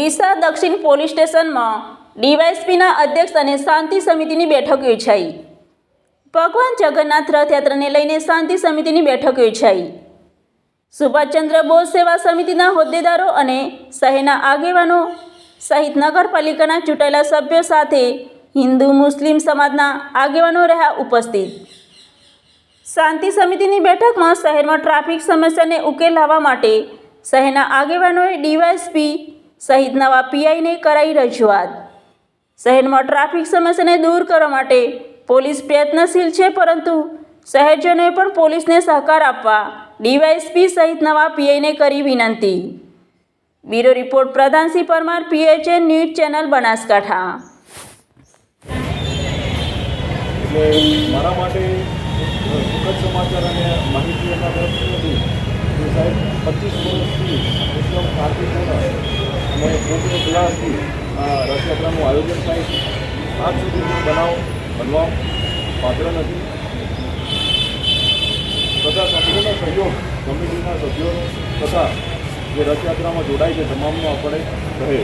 ડીસા દક્ષિણ પોલીસ સ્ટેશનમાં ડીવાયસપીના અધ્યક્ષ અને શાંતિ સમિતિની બેઠક યોજાઈ. ભગવાન જગન્નાથ રથયાત્રાને લઈને શાંતિ સમિતિની બેઠક યોજાઈ. સુભાષચંદ્ર બોઝ સેવા સમિતિના હોદ્દેદારો અને શહેરના આગેવાનો સહિત નગરપાલિકાના ચૂંટાયેલા સભ્યો સાથે હિન્દુ મુસ્લિમ સમાજના આગેવાનો રહ્યા ઉપસ્થિત. શાંતિ સમિતિની બેઠકમાં શહેરમાં ટ્રાફિક સમસ્યાને ઉકેલ લાવવા માટે શહેરના આગેવાનોએ ડીવાયસપી સહિત નવા પીઆઈને કરાઈ રજૂઆત. શહેરમાં ટ્રાફિક સમસ્યાને દૂર કરવા માટે પોલીસ પ્રયત્નશીલ છે, પરંતુ શહેરજનોએ પણ પોલીસને સહકાર આપવા ડીવાયસપી સહિત નવા પીઆઈને કરી વિનંતી. Bureau report Pradhansinh Parmar, P H N news channel, Banaskantha. મારા માટે સુખદ સમાચાર અને માહિતી એના નથી. સાહેબ, પચીસ વર્ષથી એકદમ શાંતિપૂર્ણ અને ખૂબ ઉલ્લાસથી આ રથયાત્રાનું આયોજન થાય છે. આજ સુધી બનાવ, બનવા પાત્ર નથી. તથા સંપૂર્ણ સહયોગ કમિટીના સભ્યોનો તથા જે રથયાત્રામાં જોડાય છે, તમામનો આપણે કહે